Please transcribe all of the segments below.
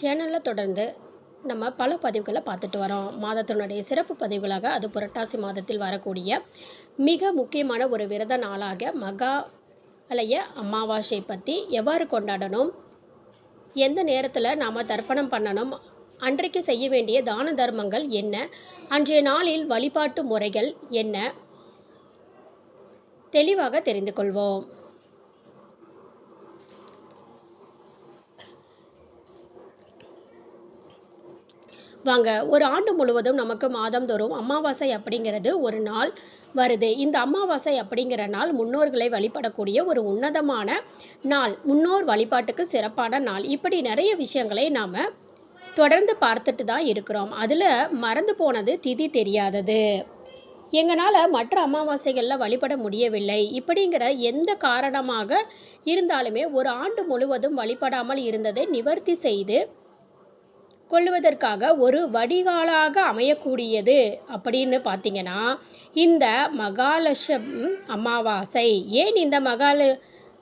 சேனலில் தொடர்ந்து நம்ம பல பதிவுகளை பார்த்துட்டு வரோம். மாதத்தினுடைய சிறப்பு பதிவுகளாக அது புரட்டாசி மாதத்தில் வரக்கூடிய மிக முக்கியமான ஒரு விரத நாளாக மகாலய அமாவாசை பற்றி எவ்வாறு கொண்டாடணும்? எந்த நேரத்தில் நாம் தர்ப்பணம் பண்ணணும்? அன்றைக்கு செய்ய வேண்டிய தான தர்மங்கள் என்ன? அன்றைய நாளில் வழிபாட்டு முறைகள் என்ன? தெளிவாக தெரிந்து கொள்வோம். வாங்க. ஒரு ஆண்டு முழுவதும் நமக்கு மாதந்தோறும் அமாவாசை அப்படிங்கிறது ஒரு நாள் வருது. இந்த அமாவாசை அப்படிங்கிற நாள் முன்னோர்களை வழிபடக்கூடிய ஒரு உன்னதமான நாள். முன்னோர் வழிபாட்டுக்கு சிறப்பான நாள். இப்படி நிறைய விஷயங்களை நாம் தொடர்ந்து பார்த்துட்டு தான் இருக்கிறோம். அதில் மறந்து போனது திதி தெரியாதது. எங்களால் மற்ற அமாவாசைகளில் வழிபட முடியவில்லை. இப்படிங்கிற எந்த காரணமாக இருந்தாலுமே ஒரு ஆண்டு முழுவதும் வழிபடாமல் இருந்ததை நிவர்த்தி செய்து கொள்வதற்காக ஒரு வடிகாலாக அமையக்கூடியது அப்படின்னு பார்த்தீங்கன்னா இந்த மகாலட்சம் அமாவாசை. ஏன் இந்த மகால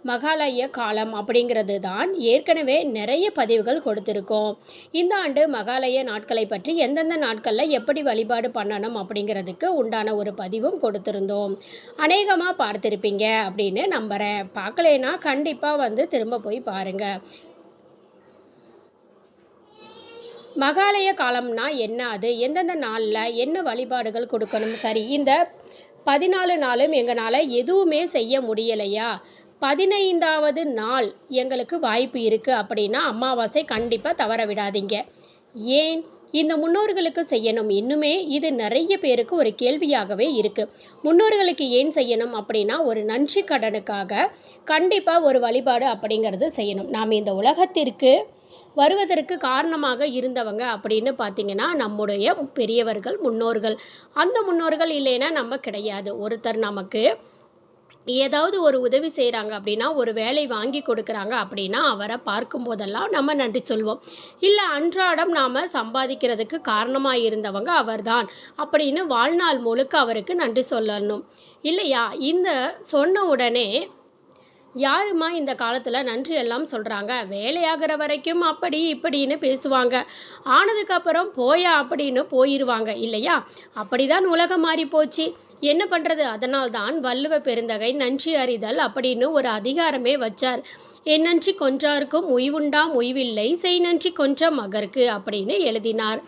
மகாலய காலம் அப்படிங்கிறது தான் ஏற்கனவே நிறைய பதிவுகள் கொடுத்துருக்கோம். இந்த ஆண்டு மகாலய நாட்களை பற்றி எந்தெந்த நாட்களில் எப்படி வழிபாடு பண்ணணும் அப்படிங்கிறதுக்கு உண்டான ஒரு பதிவும் கொடுத்துருந்தோம். அநேகமாக பார்த்துருப்பீங்க அப்படின்னு நம்புகிறேன் பார்க்கலேன்னா கண்டிப்பாக வந்து திரும்ப போய் பாருங்கள் மகாலய காலம்னா என்ன? அது எந்தெந்த நாளில் என்ன வழிபாடுகள் கொடுக்கணும்? சரி இந்த பதினாலு நாளும் எங்களால் எதுவுமே செய்ய முடியலையா? பதினைந்தாவது நாள் எங்களுக்கு வாய்ப்பு இருக்குது அப்படின்னா அமாவாசை கண்டிப்பாக தவற விடாதீங்க. ஏன்? இந்த முன்னோர்களுக்கு செய்யணும். இன்னுமே இது நிறைய பேருக்கு ஒரு கேள்வியாகவே இருக்குது முன்னோர்களுக்கு ஏன் செய்யணும் அப்படின்னா ஒரு நன்றி கடனுக்காக கண்டிப்பாக ஒரு வழிபாடு அப்படிங்கிறது செய்யணும். நாம் இந்த உலகத்திற்கு வருவதற்கு காரணமாக இருந்தவங்க அப்படின்னு பார்த்தீங்கன்னா நம்முடைய பெரியவர்கள் முன்னோர்கள். அந்த முன்னோர்கள் இல்லைன்னா நம்ம கிடையாது. ஒருத்தர் நமக்கு ஏதாவது ஒரு உதவி செய்கிறாங்க அப்படின்னா ஒரு வேலை வாங்கி கொடுக்குறாங்க அப்படின்னா அவரை பார்க்கும் போதெல்லாம் நம்ம நன்றி சொல்வோம். இல்லை அன்றாடம் நாம் சம்பாதிக்கிறதுக்கு காரணமாக இருந்தவங்க அவர்தான் அப்படின்னு வாழ்நாள் முழுக்க அவருக்கு நன்றி சொல்லணும். இல்லையா? இந்த சொன்ன உடனே யாருமா இந்த காலத்தில் நன்றி எல்லாம் சொல்கிறாங்க வேலையாகிற வரைக்கும் அப்படி இப்படின்னு பேசுவாங்க. ஆனதுக்கப்புறம் போயா அப்படின்னு போயிடுவாங்க இல்லையா? அப்படிதான் உலகம் மாறி போச்சு என்ன பண்ணுறது அதனால்தான் வள்ளுவ பெருந்தகை நன்றி அறிதல் அப்படின்னு ஒரு அதிகாரமே வச்சார். என் நன்றி கொன்றாருக்கும் உய்வுண்டாம் உய்வில்லை செய் நன்றி கொன்ற மகருக்கு அப்படின்னு எழுதினார்.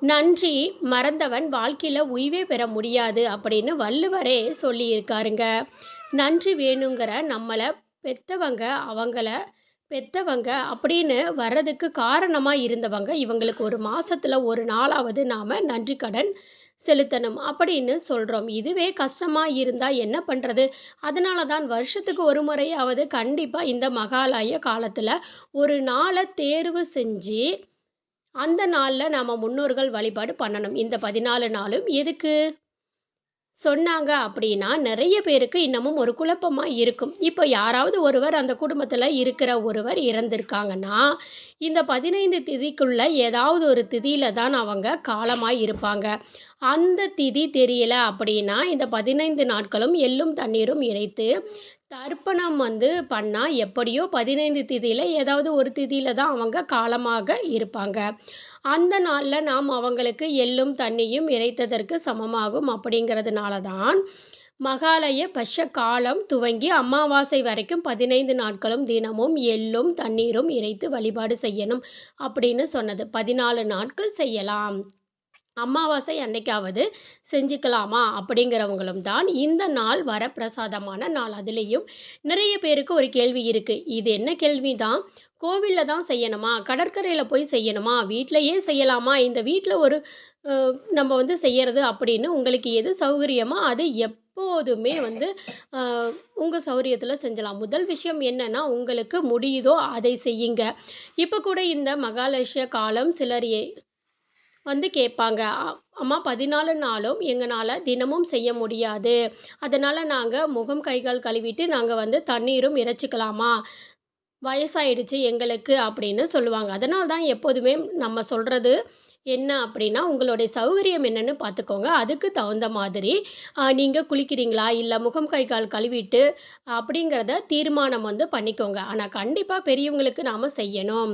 நன்றி மறந்தவன் வாழ்க்கையில் உய்வே பெற முடியாது அப்படின்னு வள்ளுவரே சொல்லியிருக்காருங்க. நன்றி வேணுங்கிற நம்மளை பெத்தவங்க அவங்கள பெத்தவங்க அப்படின்னு வர்றதுக்கு காரணமாக இருந்தவங்க இவங்களுக்கு ஒரு மாதத்தில் ஒரு நாளாவது நாம் நன்றி கடன் செலுத்தணும் அப்படின்னு சொல்கிறோம் இதுவே கஷ்டமாக இருந்தால் என்ன பண்ணுறது அதனால தான் வருஷத்துக்கு ஒரு முறையாவது கண்டிப்பாக இந்த மகாலய காலத்தில் ஒரு நாளை தேர்வு செஞ்சு அந்த நாளில் நாம் முன்னோர்கள் வழிபாடு பண்ணணும். இந்த பதினாலு நாளும் எதுக்கு? சொன்னாங்க அப்படின்னா நிறைய பேருக்கு இன்னமும் ஒரு குழப்பமாக இருக்கும். இப்போ யாராவது ஒருவர் அந்த குடும்பத்தில் இருக்கிற ஒருவர் இறந்திருக்காங்கன்னா இந்த பதினைந்து திதிக்குள்ள ஏதாவது ஒரு திதியில் தான் அவங்க காலமாக இருப்பாங்க. அந்த திதி தெரியல அப்படின்னா இந்த பதினைந்து நாட்களும் எள்ளும் தண்ணீரும் இறைத்து தர்ப்பணம் வந்து பண்ணால் எப்படியோ பதினைந்து திதியில் ஏதாவது ஒரு திதியில் தான் அவங்க காலமாக இருப்பாங்க. அந்த நாளில் நாம் அவங்களுக்கு எள்ளும் தண்ணியும் இறைத்ததற்கு சமமாகும். அப்படிங்கிறதுனால தான் மகாலய பட்ச காலம் துவங்கி அமாவாசை வரைக்கும் பதினைந்து நாட்களும் தினமும் எள்ளும் தண்ணீரும் இறைத்து வழிபாடு செய்யணும் அப்படின்னு சொன்னது. பதினாலு நாட்கள் செய்யலாம். அமாவாசை அன்னைக்காவது செஞ்சுக்கலாமா அப்படிங்கிறவங்களும் தான் இந்த நாள் வர பிரசாதமான நாள். அதுலேயும் நிறைய பேருக்கு ஒரு கேள்வி இருக்குது இது என்ன கேள்வி தான்? கோவிலில் தான் செய்யணுமா? கடற்கரையில் போய் செய்யணுமா? வீட்டிலையே செய்யலாமா? இந்த வீட்டில் ஒரு நம்ம வந்து செய்யறது அப்படின்னு உங்களுக்கு எது சௌகரியமோ அது எப்போதுமே வந்து உங்கள் சௌரியத்தில் செஞ்சலாம். முதல் விஷயம் என்னென்னா உங்களுக்கு முடியுதோ அதை செய்யுங்க. இப்போ கூட இந்த மகாலட்சிய காலம் சிலர் வந்து கேட்பாங்க. அம்மா பதினாலு நாளும் எங்களால் தினமும் செய்ய முடியாது. அதனால் நாங்கள் முகம் கைகால் கழுவிட்டு நாங்கள் வந்து தண்ணீரும் இறைச்சிக்கலாமா? வயசாயிடுச்சு எங்களுக்கு அப்படின்னு சொல்லுவாங்க. அதனால தான் எப்போதுமே நம்ம சொல்கிறது என்ன அப்படின்னா உங்களுடைய சௌகரியம் என்னன்னு பார்த்துக்கோங்க. அதுக்கு தகுந்த மாதிரி நீங்கள் குளிக்கிறீங்களா? இல்லை முகம் கை கால் கழுவிட்டு அப்படிங்கிறத தீர்மானம் வந்து பண்ணிக்கோங்க. ஆனால் கண்டிப்பாக பெரியவங்களுக்கு நாம் செய்யணும்.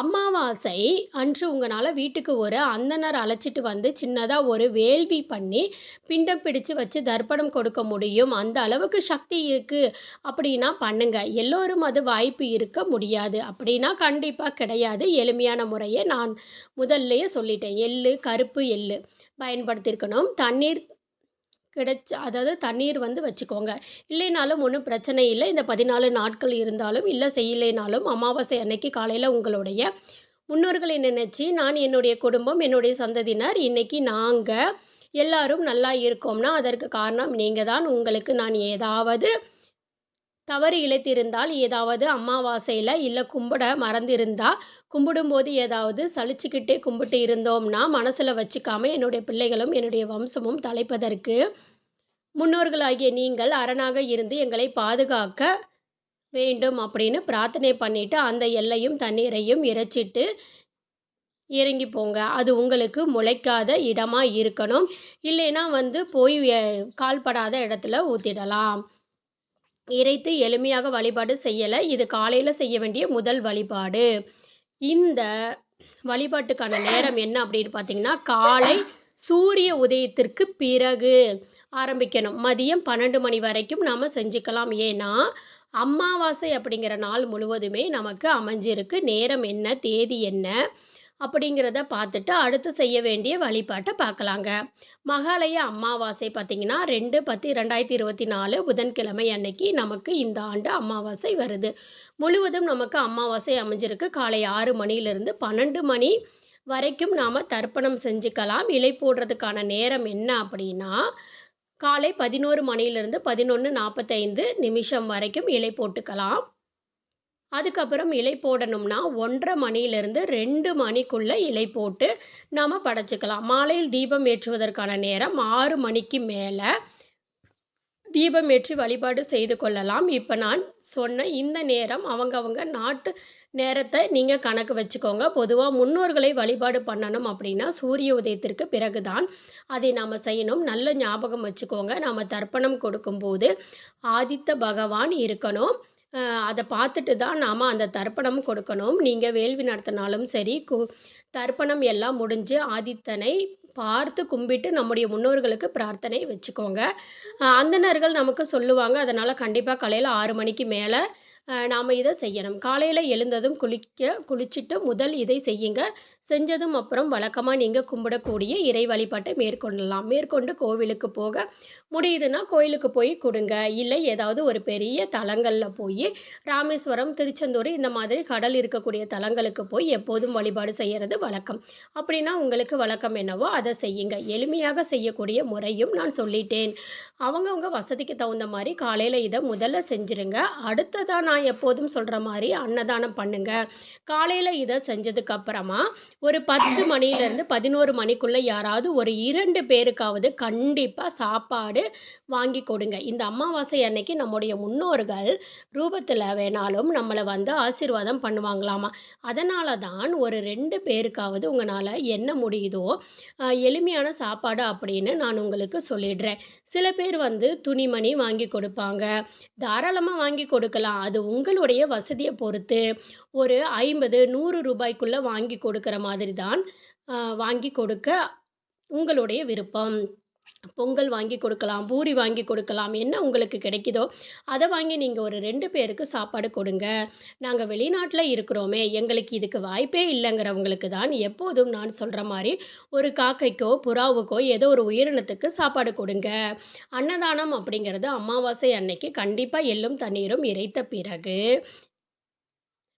அமாவாசை அன்று உங்களால் வீட்டுக்கு ஒரு அந்தணர் அழைச்சிட்டு வந்து சின்னதாக ஒரு வேள்வி பண்ணி பிண்டம் பிடிச்சு வச்சு தர்ப்பணம் கொடுக்க முடியும். அந்த அளவுக்கு சக்தி இருக்குது அப்படின்னா பண்ணுங்க. எல்லோரும் அது வாய்ப்பு இருக்க முடியாது. அப்படின்னா கண்டிப்பாக கிடையாது. எளிமையான முறையை நான் முதல்லையே சொல்லிட்டேன். எள்ளு கருப்பு எள்ளு பயன்படுத்தியிருக்கணும். தண்ணீர் கிடைச்ச அதாவது தண்ணீர் வந்து வச்சுக்கோங்க. இல்லைனாலும் ஒன்றும் பிரச்சனை இல்லை. இந்த பதினாலு நாட்கள் இருந்தாலும் இல்லை செய்யலைனாலும் அமாவாசை அன்னைக்கு காலையில் உங்களுடைய முன்னோர்களை நினச்சி நான் என்னுடைய குடும்பம் என்னுடைய சந்ததியினர் இன்னைக்கு நாங்கள் எல்லாரும் நல்லா இருக்கோம்னா அதற்கு காரணம் நீங்கள் தான் உங்களுக்கு நான் ஏதாவது தவறு இழைத்திருந்தால் ஏதாவது அமாவாசையில் இல்லை கும்பிட மறந்திருந்தா கும்பிடும்போது ஏதாவது சலிச்சுக்கிட்டே கும்பிட்டு இருந்தோம்னா மனசில் வச்சுக்காம என்னுடைய பிள்ளைகளும் என்னுடைய வம்சமும் தலைப்பதற்கு முன்னோர்களாகிய நீங்கள் அரணாக இருந்து எங்களை பாதுகாக்க வேண்டும் அப்படின்னு பிரார்த்தனை பண்ணிட்டு அந்த எல்லையும் தண்ணீரையும் இறைச்சிட்டு இறங்கி போங்க. அது உங்களுக்கு முளைக்காத இடமாக இருக்கணும். இல்லைன்னா வந்து போய் கால்படாத இடத்துல ஊற்றிடலாம் இறைத்து எளிமையாக வழிபாடு செய்யலை. இது காலையில் செய்ய வேண்டிய முதல் வழிபாடு. இந்த வழிபாட்டுக்கான நேரம் என்ன அப்படின்னு பார்த்தீங்கன்னா காலை சூரிய உதயத்திற்கு பிறகு ஆரம்பிக்கணும். மதியம் பன்னெண்டு மணி வரைக்கும் நாம் செஞ்சுக்கலாம். ஏன்னா அமாவாசை அப்படிங்கிற நாள் முழுவதுமே நமக்கு அமைஞ்சிருக்கு. நேரம் என்ன தேதி என்ன அப்படிங்கிறத பார்த்துட்டு அடுத்து செய்ய வேண்டிய வழிபாட்டை பார்க்கலாங்க. மகாலய அமாவாசை பார்த்தீங்கன்னா ரெண்டு பத்து ரெண்டாயிரத்தி இருபத்தி நாலு புதன்கிழமை அன்னைக்கு நமக்கு இந்த ஆண்டு அமாவாசை வருது. முழுவதும் நமக்கு அமாவாசை அமைஞ்சிருக்கு. காலை ஆறு மணியிலிருந்து பன்னெண்டு மணி வரைக்கும் நாம் தர்ப்பணம் செஞ்சுக்கலாம். இலை போடுறதுக்கான நேரம் என்ன அப்படின்னா காலை பதினோரு மணியிலிருந்து பதினொன்று நாற்பத்தைந்து நிமிஷம் வரைக்கும் இலை போட்டுக்கலாம். அதுக்கப்புறம் இலை போடணும்னா ஒன்றரை மணியிலிருந்து ரெண்டு மணிக்குள்ளே இலை போட்டு நாம் படைச்சிக்கலாம். மாலையில் தீபம் ஏற்றுவதற்கான நேரம் ஆறு மணிக்கு மேலே. தீபம் ஏற்றி வழிபாடு செய்து கொள்ளலாம். இப்போ நான் சொன்ன இந்த நேரம் அவங்கவங்க நாட்டு நேரத்தை நீங்கள் கணக்கு வச்சுக்கோங்க. பொதுவாக முன்னோர்களை வழிபாடு பண்ணணும் அப்படின்னா சூரிய உதயத்திற்கு பிறகுதான் அதை நாம் செய்யணும். நல்ல ஞாபகம் வச்சுக்கோங்க. நாம் தர்ப்பணம் கொடுக்கும்போது ஆதித்த பகவான் இருக்கணும். அதை பார்த்துட்டு தான் நாம் அந்த தர்ப்பணம் கொடுக்கணும். நீங்கள் வேள்வி நடத்தினாலும் சரி கு தர்ப்பணம் எல்லாம் முடிஞ்சு ஆதித்தனை பார்த்து கும்பிட்டு நம்முடைய முன்னோர்களுக்கு பிரார்த்தனை வச்சுக்கோங்க. அந்தணர்கள் நமக்கு சொல்லுவாங்க அதனால் கண்டிப்பாக காலையில் ஆறு மணிக்கு மேலே நாம் இதை செய்யணும். காலையில் எழுந்ததும் குளிக்க குளிச்சுட்டு முதல் இதை செய்யுங்க. செஞ்சதும் அப்புறம் வழக்கமாக நீங்கள் கும்பிடக்கூடிய இறை வழிபாட்டை மேற்கொள்ளலாம். மேற்கொண்டு கோவிலுக்கு போக முடியுதுன்னா கோயிலுக்கு போய் கொடுங்க. இல்லை ஏதாவது ஒரு பெரிய தலங்களில் போய் ராமேஸ்வரம் திருச்செந்தூர் இந்த மாதிரி கடல் இருக்கக்கூடிய தலங்களுக்கு போய் எப்போதும் வழிபாடு செய்கிறது வழக்கம். அப்படின்னா உங்களுக்கு வழக்கம் என்னவோ அதை செய்யுங்க. எளிமையாக செய்யக்கூடிய முறையும் நான் சொல்லிட்டேன். அவங்கவுங்க வசதிக்கு தகுந்த மாதிரி காலையில் இதை முதல்ல செஞ்சுருங்க. அடுத்ததாக நான் எப்போதும் சொல்கிற மாதிரி அன்னதானம் பண்ணுங்க. காலையில் இதை செஞ்சதுக்கு அப்புறமா ஒரு பத்து மணிலேருந்து பதினோரு மணிக்குள்ளே யாராவது ஒரு இரண்டு பேருக்காவது கண்டிப்பாக சாப்பாடு வாங்கி கொடுங்க. இந்த அமாவாசை அன்னைக்கு நம்முடைய முன்னோர்கள் ரூபத்தில் வேணாலும் நம்மளை வந்து ஆசீர்வாதம் பண்ணுவாங்களாமா. அதனால தான் ஒரு ரெண்டு பேருக்காவது உங்களால் என்ன முடியுதோ எளிமையான சாப்பாடு அப்படின்னு நான் உங்களுக்கு சொல்லிடுறேன். சில பேர் வந்து துணிமணி வாங்கி கொடுப்பாங்க. தாராளமாக வாங்கி கொடுக்கலாம். அது உங்களுடைய வசதியை பொறுத்து ஒரு ஐம்பது நூறு ரூபாய்க்குள்ளே வாங்கி கொடுக்குற மாதிரி தான் வாங்கி கொடுக்க உங்களுடைய விருப்பம். பொங்கல் வாங்கி கொடுக்கலாம் பூரி வாங்கி கொடுக்கலாம் என்ன உங்களுக்கு கிடைக்குதோ அதை வாங்கி நீங்கள் ஒரு ரெண்டு பேருக்கு சாப்பாடு கொடுங்க. நாங்கள் வெளிநாட்டில் இருக்கிறோமே எங்களுக்கு இதுக்கு வாய்ப்பே இல்லைங்கிறவங்களுக்கு தான் எப்போதும் நான் சொல்கிற மாதிரி ஒரு காக்கைக்கோ புறாவுக்கோ ஏதோ ஒரு உயிரினத்துக்கு சாப்பாடு கொடுங்க. அன்னதானம் அப்படிங்கிறது அமாவாசை அன்னைக்கு கண்டிப்பாக எள்ளும் தண்ணீரும் இறைத்த பிறகு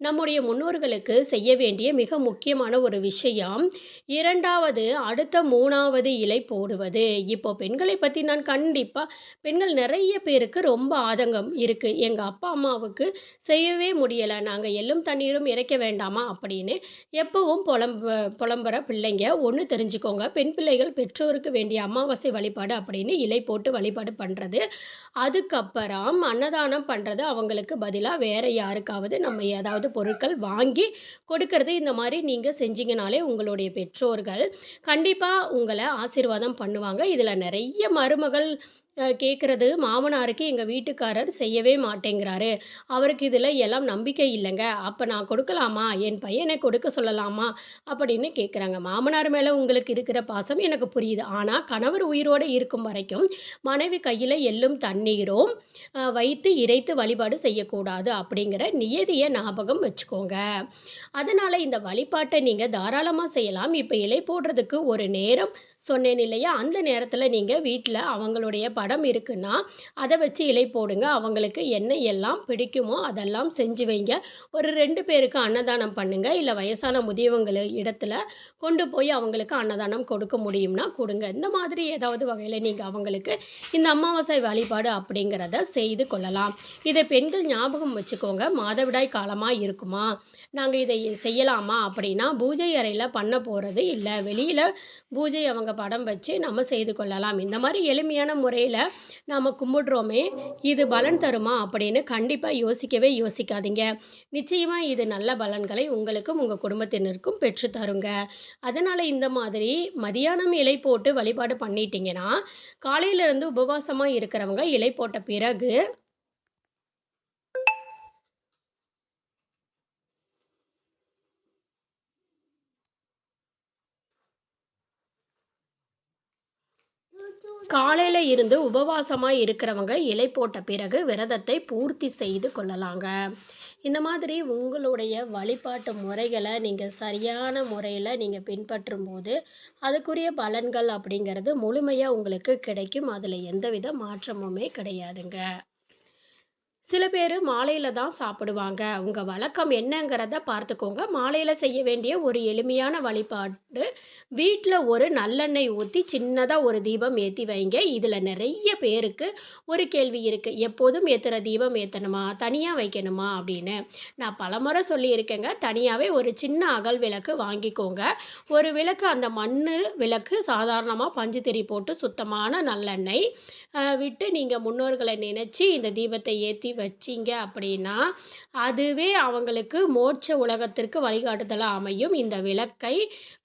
நம்முடைய முன்னோர்களுக்கு செய்ய வேண்டிய மிக முக்கியமான ஒரு விஷயம் இரண்டாவது அடுத்த மூணாவது இலை போடுவது. இப்போ பெண்களை பற்றி நான் கண்டிப்பாக பெண்கள் நிறைய பேருக்கு ரொம்ப ஆதங்கம் இருக்குது எங்கள் அப்பா அம்மாவுக்கு செய்யவே முடியலை. நாங்கள் எள்ளும் தண்ணீரும் இறைக்க வேண்டாமா அப்படின்னு எப்பவும் புலம்ப புலம்புற பிள்ளைங்க. ஒன்று தெரிஞ்சுக்கோங்க பெண் பிள்ளைகள் பெற்றோருக்கு வேண்டிய அமாவாசை வழிபாடு அப்படின்னு இலை போட்டு வழிபாடு பண்ணுறது அதுக்கப்புறம் அன்னதானம் பண்ணுறது அவங்களுக்கு பதிலாக வேறு யாருக்காவது நம்ம ஏதாவது பொருட்கள் வாங்கி கொடுக்கறது இந்த மாதிரி நீங்கள் செஞ்சீங்கனாலே உங்களுடைய பெற்றோர்கள் கண்டிப்பாக உங்களை ஆசீர்வாதம் பண்ணுவாங்க. இதில் நிறைய மருமகள் கேட்குறது மாமனாருக்கு எங்கள் வீட்டுக்காரர் செய்யவே மாட்டேங்கிறாரு. அவருக்கு இதில் எல்லாம் நம்பிக்கை இல்லைங்க. அப்போ நான் கொடுக்கலாமா? என் பையனை கொடுக்க சொல்லலாமா? அப்படின்னு கேட்குறாங்க மாமனார் மேலே உங்களுக்கு இருக்கிற பாசம் எனக்கு புரியுது. ஆனால் கணவர் உயிரோடு இருக்கும் வரைக்கும் மனைவி கையில் எள்ளும் தண்ணீரும் வைத்து இறைத்து வழிபாடு செய்யக்கூடாது அப்படிங்கிற நியதியை ஞாபகம் வச்சுக்கோங்க. அதனால் இந்த வழிபாட்டை நீங்கள் தாராளமாக செய்யலாம். இப்போ இலை போடுறதுக்கு ஒரு நேரம் சொன்னேன் இல்லையா? அந்த நேரத்தில் நீங்கள் வீட்டில் அவங்களுடைய படம் இருக்குன்னா அதை வச்சு இலை போடுங்க. அவங்களுக்கு என்ன எல்லாம் பிடிக்குமோ அதெல்லாம் செஞ்சு வைங்க. ஒரு ரெண்டு பேருக்கு அன்னதானம் பண்ணுங்க. இல்லை வயசான முதியவங்கள இடத்துல கொண்டு போய் அவங்களுக்கு அன்னதானம் கொடுக்க முடியும்னா கொடுங்க. இந்த மாதிரி ஏதாவது வகையில் நீங்கள் அவங்களுக்கு இந்த அமாவாசை வழிபாடு அப்படிங்கிறத செய்து கொள்ளலாம். இதை பெண்கள் ஞாபகம் வச்சுக்கோங்க. மாதவிடாய் காலமாக இருக்குமா? நாங்கள் இதை செய்யலாமா அப்படின்னா பூஜை அறையில் பண்ண போகிறது இல்லை. வெளியில் பூஜை அவங்க படம் வச்சு நம்ம செய்து கொள்ளலாம். இந்த மாதிரி எளிமையான முறையில் நாம் கும்பிடுறோமே இது பலன் தருமா அப்படின்னு கண்டிப்பாக யோசிக்கவே யோசிக்காதீங்க. நிச்சயமாக இது நல்ல பலன்களை உங்களுக்கும் உங்கள் குடும்பத்தினருக்கும் பெற்று தருங்க. அதனால் இந்த மாதிரி மதியானம் இலை போட்டு வழிபாடு பண்ணிட்டீங்கன்னா காலையிலேருந்து உபவாசமாக இருக்கிறவங்க இலை போட்ட பிறகு காலையில் இருந்து உபவாசமாக இருக்கிறவங்க இலை போட்ட பிறகு விரதத்தை பூர்த்தி செய்து கொள்ளலாங்க. இந்த மாதிரி உங்களுடைய வழிபாட்டு முறைகளை நீங்கள் சரியான முறையில் நீங்கள் பின்பற்றும் போது அதுக்குரிய பலன்கள் அப்படிங்கிறது முழுமையாக உங்களுக்கு கிடைக்கும். அதில் எந்தவித மாற்றமுமே கிடையாதுங்க. சில பேர் மாலையில் தான் சாப்பிடுவாங்க. உங்கள் வழக்கம் என்னங்கிறத பார்த்துக்கோங்க. மாலையில் செய்ய வேண்டிய ஒரு எளிமையான வழிபாடு வீட்டில் ஒரு நல்லெண்ணெய் ஊற்றி சின்னதாக ஒரு தீபம் ஏற்றி வைங்க. இதில் நிறைய பேருக்கு ஒரு கேள்வி இருக்குது எப்போதும் ஏற்றுற தீபம் ஏற்றணுமா தனியாக வைக்கணுமா? அப்படின்னு. நான் பலமுறை சொல்லியிருக்கேங்க. தனியாகவே ஒரு சின்ன அகல் விளக்கு வாங்கிக்கோங்க. ஒரு விளக்கு அந்த மண் விளக்கு சாதாரணமாக பஞ்சு திரி போட்டு சுத்தமான நல்லெண்ணெய் விட்டு நீங்கள் முன்னோர்களை நினச்சி இந்த தீபத்தை ஏற்றி வச்சீங்க அப்படின்னா அதுவே அவங்களுக்கு மோட்ச உலகத்திற்கு வழிகாட்டுதலாக அமையும். இந்த விளக்கை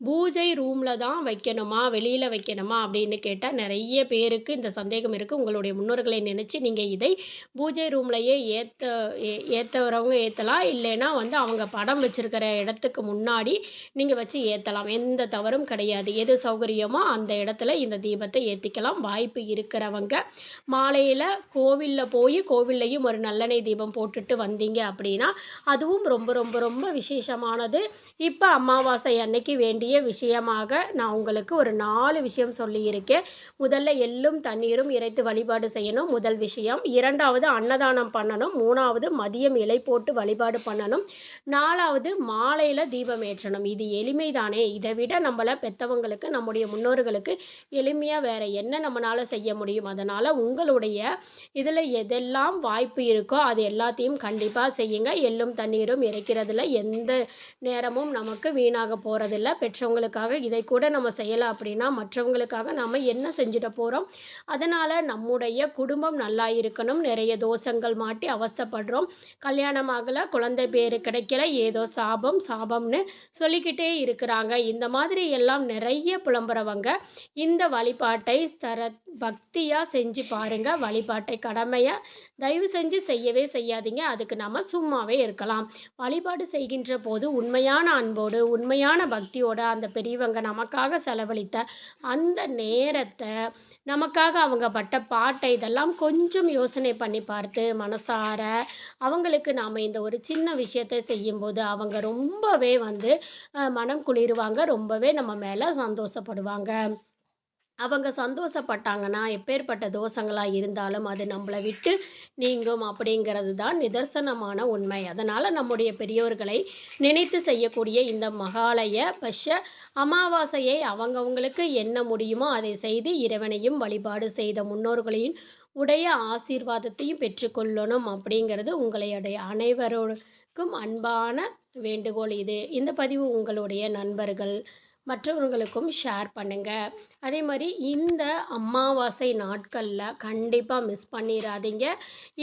பூஜை ரூமில் தான் வைக்கணுமா? வெளியில் வைக்கணுமா? அப்படின்னு கேட்டால் நிறைய பேருக்கு இந்த சந்தேகம் இருக்குது உங்களுடைய முன்னோர்களை நினச்சி நீங்கள் இதை பூஜை ரூம்லையே ஏற்ற ஏற்றவரவங்க ஏற்றலாம் இல்லைன்னா வந்து அவங்க படம் வச்சுருக்கிற இடத்துக்கு முன்னாடி நீங்கள் வச்சு ஏற்றலாம் எந்த தவறும் கிடையாது. எது சௌகரியமோ அந்த இடத்துல இந்த தீபத்தை ஏற்றிக்கலாம் வாய்ப்பு இருக்கிறவங்க. மாலையில் கோவிலில் போய் கோவில்லையும் ஒரு நல்லெண்ணெய் தீபம் போட்டுட்டு வந்தீங்க அப்படின்னா அதுவும் ரொம்ப ரொம்ப ரொம்ப விசேஷமானது. இப்போ அமாவாசை அன்னைக்கு வேண்டிய விஷயமாக நான் உங்களுக்கு ஒரு நாலு விஷயம் சொல்லியிருக்கேன். முதல்ல எள்ளும் தண்ணீரும் இறைத்து வழிபாடு செய்யணும். முதல் விஷயம். இரண்டாவது அன்னதானம் பண்ணணும். மூணாவது மதியம் இலை போட்டு வழிபாடு பண்ணணும். நாலாவது மாலையில் தீபம் ஏற்றணும். இது எளிமைதானே? இதை விட நம்மளை பெற்றவங்களுக்கு நம்முடைய முன்னோர்களுக்கு எளிமையாக வேற என்ன நம்மளால செய்ய முடியும்? அதனால் உங்களுடைய இதில் எதெல்லாம் வாய்ப்பு இருக்கோ அது எல்லாத்தையும் கண்டிப்பாக செய்யுங்க. எள்ளும் தண்ணீரும் இறைக்கிறதுல எந்த நேரமும் நமக்கு வீணாக போகிறதில்ல பெற்றவங்களுக்காக இதை கூட நம்ம செய்யலாம் அப்படின்னா மற்றவங்களுக்காக நம்ம என்ன செஞ்சுட போகிறோம் அதனால் நம்முடைய குடும்பம் நல்லா இருக்கணும். நிறைய தோஷங்கள் மாட்டி அவஸ்தைப்படுறோம். கல்யாணம் ஆகலை குழந்தை பேர் கிடைக்கல ஏதோ சாபம் சாபம்னு சொல்லிக்கிட்டே இருக்கிறாங்க. இந்த மாதிரி எல்லாம் நிறைய புலம்புறவங்க இந்த வழிபாட்டை தர பக்தியாக செஞ்சு பாருங்கள் வழிபாட்டை கடமையாக தயவு செஞ்சு செய்யவே செய்யாதீங்க. அதுக்கு நம்ம சும்மாவே இருக்கலாம். வழிபாடு செய்கின்ற போது உண்மையான அன்போடு உண்மையான பக்தியோடு அந்த பெரியவங்க நமக்காக செலவழித்த அந்த நேரத்தை நமக்காக அவங்க பட்ட பாட்டை இதெல்லாம் கொஞ்சம் யோசனை பண்ணி பார்த்து மனசார அவங்களுக்கு நாம் இந்த ஒரு சின்ன விஷயத்தை செய்யும்போது அவங்க ரொம்பவே வந்து மனம் குளிருவாங்க. ரொம்பவே நம்ம மேலே சந்தோஷப்படுவாங்க. அவங்க சந்தோஷப்பட்டாங்கன்னா எப்பேற்பட்ட தோஷங்களாக இருந்தாலும் அது நம்மளை விட்டு நீங்கும் அப்படிங்கிறது தான் நிதர்சனமான உண்மை. அதனால் நம்முடைய பெரியோர்களை நினைத்து செய்யக்கூடிய இந்த மகாலய பஷ அமாவாசையை அவங்கவுங்களுக்கு என்ன முடியுமோ அதை செய்து இறைவனையும் வழிபாடு செய்த முன்னோர்களின் உடைய ஆசீர்வாதத்தையும் பெற்றுக்கொள்ளணும் அப்படிங்கிறது உங்களுடைய அனைவருக்கும் அன்பான வேண்டுகோள் இது. இந்த பதிவு உங்களுடைய நண்பர்கள் மற்றவர்களுக்கும் ஷேர் பண்ணுங்கள் அதே மாதிரி இந்த அமாவாசை நாட்களில் கண்டிப்பாக மிஸ் பண்ணிடாதீங்க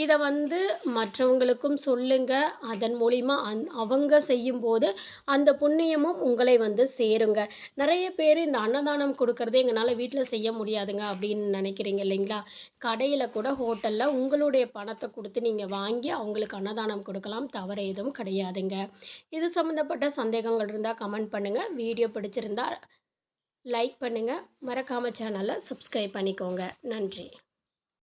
இதை வந்து மற்றவங்களுக்கும் சொல்லுங்கள் அதன் மூலிமா அந் அவங்க செய்யும்போது அந்த புண்ணியமும் உங்களை வந்து சேருங்க. நிறைய பேர் இந்த அன்னதானம் கொடுக்கறதே எங்களால் வீட்டில் செய்ய முடியாதுங்க அப்படின்னு நினைக்கிறீங்க இல்லைங்களா? கடையில் கூட ஹோட்டலில் உங்களுடைய பணத்தை கொடுத்து நீங்கள் வாங்கி அவங்களுக்கு அன்னதானம் கொடுக்கலாம். தவறு எதுவும் கிடையாதுங்க. இது சம்மந்தப்பட்ட சந்தேகங்கள் இருந்தால் கமெண்ட் பண்ணுங்கள் வீடியோ பிடிச்சிருந்தா லைக் பண்ணுங்கள் மறக்காமல் சேனலை சப்ஸ்கிரைப் பண்ணிக்கோங்க. நன்றி.